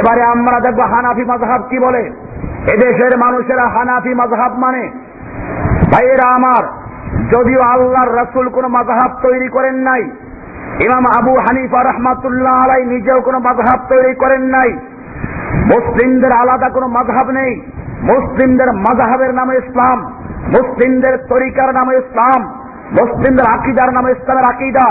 এবারে আমরা দেখব হানাফি মাজহাব কি বলে। এদেশের মানুষেরা হানাফি মাজহাব মানে। ভাইয়েরা আমার, যদিও আল্লাহর রসুল কোন মাজহাব তৈরি করেন নাই, ইমাম আবু হানিফা রহমাতুল্লাহ আলাই নিজেও কোনো মাজহাব তৈরি করেন নাই, মুসলিমদের আলাদা কোনো মাজহাব নেই, মুসলিমদের মাজহাবের নামে ইসলাম, মুসলিমদের তরিকার নামে ইসলাম, মুসলিমদের আকিদার নামে ইসলামের আকিদা।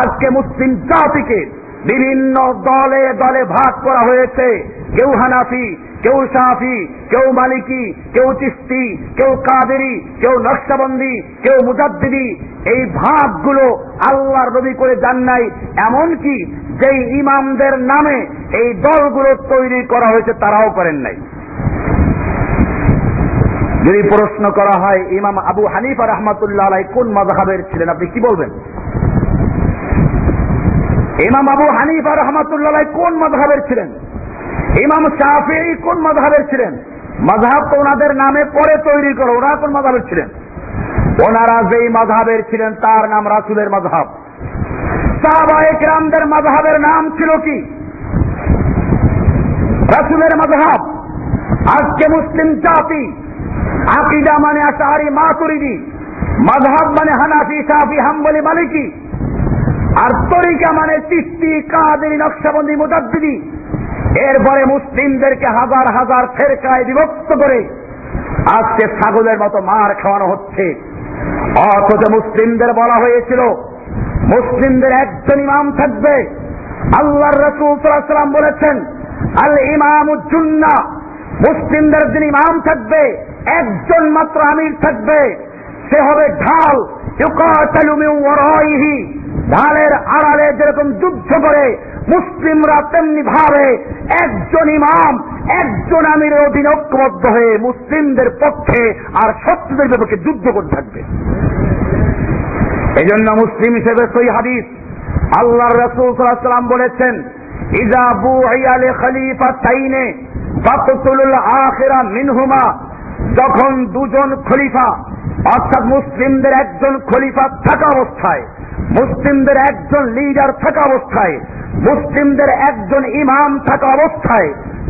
আজকে মুসলিম জাতিকে বিভিন্ন দলে দলে ভাগ করা হয়েছে। কেউ হানাফি, কেউ সাফি, কেউ মালিকি, কেউ চিস্তি, কেউ কাদেরি, কেউ নকশাবন্দি, কেউ মুজাদ্দিদি। এই ভাগগুলো আল্লাহর নবী করে যান নাই। এমনকি যেই ইমামদের নামে এই দলগুলো তৈরি করা হয়েছে, তারাও করেন নাই। যদি প্রশ্ন করা হয়, ইমাম আবু হানিফা রহমাতুল্লাহ আলাই কোন মজাহাবের ছিলেন, আপনি কি বলবেন? ইমাম আবু হানিফা রহমাতুল্লাহ কোন মজাহাবের ছিলেন? ইমাম শাহি কোন মজাহাবের ছিলেন? মজাহাব তো ওনাদের নামে পরে তৈরি করো ওনারা কোন মজাহের ছিলেন? ওনারা যেই মজাহের ছিলেন, তার নাম রাসুলের মজাহাব সাহবাহিক রামদের মজাহের নাম ছিল কি? রাসুলের মজাহাব আজকে মুসলিম জাতি, আকিদা মানে আশাহারি মাতুরিদি মজহাব মানে হানাফি সাফি হাম্বলি, মালিকি। তরিকা মানে চিস্তি কাদেরি, নকশাবন্দি মুজাদ্দিদি এরপরে মুসলিমদেরকে হাজার হাজার ফেরকায় বিভক্ত করে আজকে ছাগলের মতো মার খাওয়ানো হচ্ছে। অথচ মুসলিমদের বলা হয়েছিল, মুসলিমদের একজন ইমাম থাকবে। আল্লাহর রসুল সাল্লাম বলেছেন, আল ইমাম উজ্জুন্না মুসলিমদের যিনি ইমাম থাকবে, একজন মাত্র আমির থাকবে। সে হবে ঢাল ইউকাতালুমিহি ঢালের আড়ালে যেরকম যুদ্ধ করে, মুসলিমরা তেমনি ভাবে একজন ইমাম, একজন আমিরের অধীনে ঐক্যবদ্ধ হয়ে মুসলিমদের পক্ষে আর শত্রুদের বিপক্ষে যুদ্ধ করে থাকবে। এই জন্য মুসলিম হিসেবে সই হাদিস আল্লাহ রসুল সাল্লাম বলেছেন ইজা বু আইয়ালে খলিফা তাইনে ফাকতুল আখিরা মিনহুমা। যখন দুজন খলিফা, অর্থাৎ মুসলিমদের একজন খলিফা থাকা অবস্থায় মুসলিমদের একজন লিডার থাকা অবস্থায়, মুসলিমদের একজন ইমাম থাকা অবস্থায়,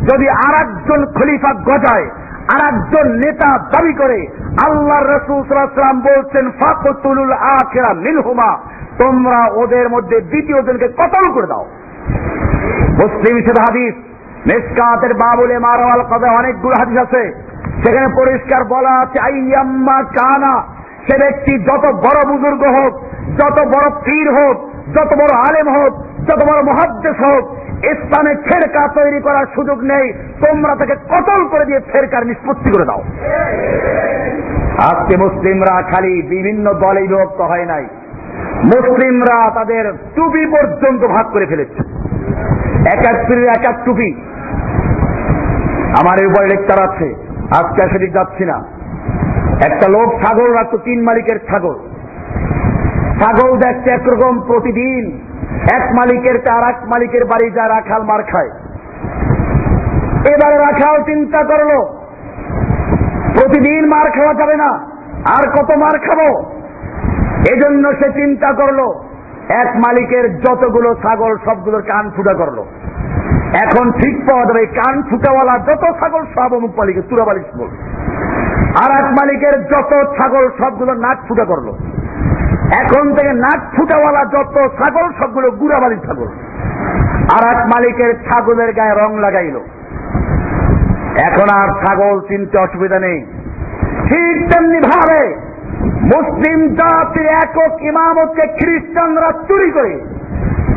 যদি আর একজন খলিফা গজায় আর একজন নেতা দাবি করে আল্লাহ রসুল সাল্লাম বলছেন, ফাকতুলুল আখেরা মিনহুমা তোমরা ওদের মধ্যে দ্বিতীয় জনকে কতল করে দাও। মুসলিম হিসেবে হাদিস, মেসকাতের বাবুলে মারওয়াল কবে অনেকগুলো হাদিস আছে, সেখানে পরিষ্কার বলা আছে, আইয়াম্মা কানা সে ব্যক্তি যত বড় বুজুর্গ হোক, যত বড় পীর হোক, যত বড় আলেম হোক, যত বড় মহাদ্দেশ হোক, ইসলামে ফেরকা তৈরি করার সুযোগ নেই, তোমরা তাকে কতল করে দিয়ে ফেরকার নিষ্পত্তি করে দাও। আজকে মুসলিমরা খালি বিভিন্ন দলে বিভক্ত হয় নাই। মুসলিমরা তাদের টুপি পর্যন্ত ভাগ করে ফেলেছে। এক এক পীরের এক এক টুপি। আমার এর উপরে লেকচার আছে। আজকে সেদিক যাচ্ছি না। একটা লোক ছাগল রাখতো, তিন মালিকের ছাগল। ছাগল দেখছে একরকম প্রতিদিন। এক মালিকের আর এক মালিকের বাড়ি যা রাখাল মার খায়। এবারে রাখাল চিন্তা করল, প্রতিদিন মার খাওয়া যাবে না, আর কত মার খাব? এজন্য সে চিন্তা করল, এক মালিকের যতগুলো ছাগল, সবগুলোর কান ফুটা করল। এখন ঠিক পাওয়া যাবে কান ফুটাওয়ালা যত ছাগল, সব অমুক মালিকের, তুরা মালিক বল। আর এক মালিকের যত ছাগল, সবগুলো নাক ফুটা করল এখন থেকে নাক ফুটাওয়ালা যত ছাগল, সবগুলো গুড়াবালির ছাগল। আর এক মালিকের ছাগলের গায়ে রং লাগাইল। এখন আর ছাগল চিনতে অসুবিধা নেই। ঠিক তেমনি ভাবে মুসলিম জাতির একক ইমামতকে খ্রিস্টানরা চুরি করে,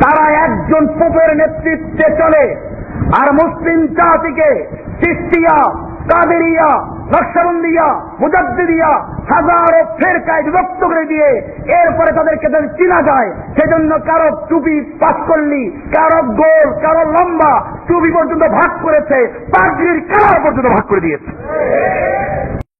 তারা একজন পোপের নেতৃত্বে চলে, আর মুসলিম জাতিকে চিস্তিয়া, কাদেরিয়া নকশবন্দিয়া, মুজাদ্দিদিয়া, হাজারো ফেরকায় বিভক্ত করে দিয়ে এরপরে তাদেরকে যদি চিনা যায়, সেজন্য কারও টুপি পাস করলি কারও গোল, কারও লম্বা টুপি পর্যন্ত ভাগ করেছে, পাগড়ির কালার পর্যন্ত ভাগ করে দিয়েছে।